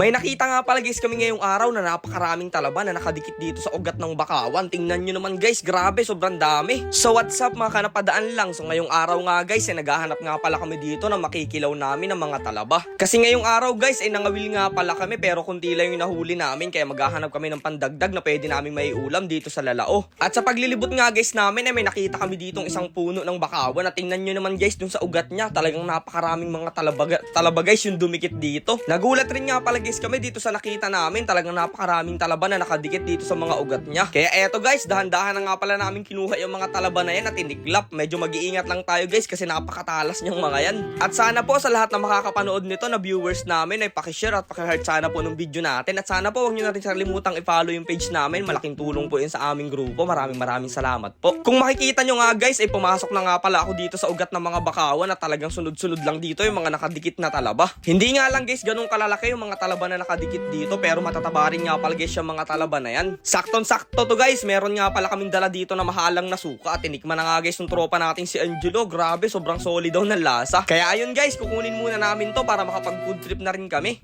May nakita nga pala guys kami ngayong araw na napakaraming talaba na nakadikit dito sa ugat ng bakawan. Tingnan nyo naman guys, grabe, sobrang dami. So what's up mga kanapadaan lang. So ngayong araw nga guys, eh, naghahanap nga pala kami dito na makikilaw namin ng mga talaba. Kasi ngayong araw guys, ay nangawil nga pala kami pero kunti lang yung nahuli namin kaya maghahanap kami ng pandagdag na pwede namin may ulam dito sa lalao. At sa paglilibot nga guys namin, eh, may nakita kami ditong isang puno ng bakawan na tingnan nyo naman guys dun sa ugat niya. Talagang napakaraming mga talaba, talaba guys yung dumikit dito. Nagulat rin nga pala guys kami dito sa nakita namin. Talagang napakaraming talaba na nakadikit dito sa mga ugat niya. Kaya eto guys, dahan-dahan na nga pala namin kinuha yung mga talaba na yan at tiniklap. Medyo mag-iingat lang tayo guys kasi napakatalas niyang mga yan. At sana po sa lahat na makakapanood nito na viewers namin ay pakishare at pakiheart sana po ng video natin. At sana po huwag niyo natin kalimutang i-follow yung page namin. Malaking tulong po yun sa aming grupo. Maraming maraming salamat po. Kung makikita nyo nga guys, ay pumasok na nga pala ako dito sa ugat ng mga bakawan at talagang sunod-sunod lang dito yung mga nakadikit na talaba. Hindi nga lang guys ganun kalalaki yung mga talaba na nakadikit dito pero matataba rin nga pala guys yung mga talaba na yan. Saktong-sakto to guys, meron nga pala kaming dala dito na mahalang na suka tinikman na nga guys yung tropa nating si Angelo. Grabe, sobrang solid daw ng lasa. Kaya ayun guys, kukunin muna namin to para makapag food trip na rin kami.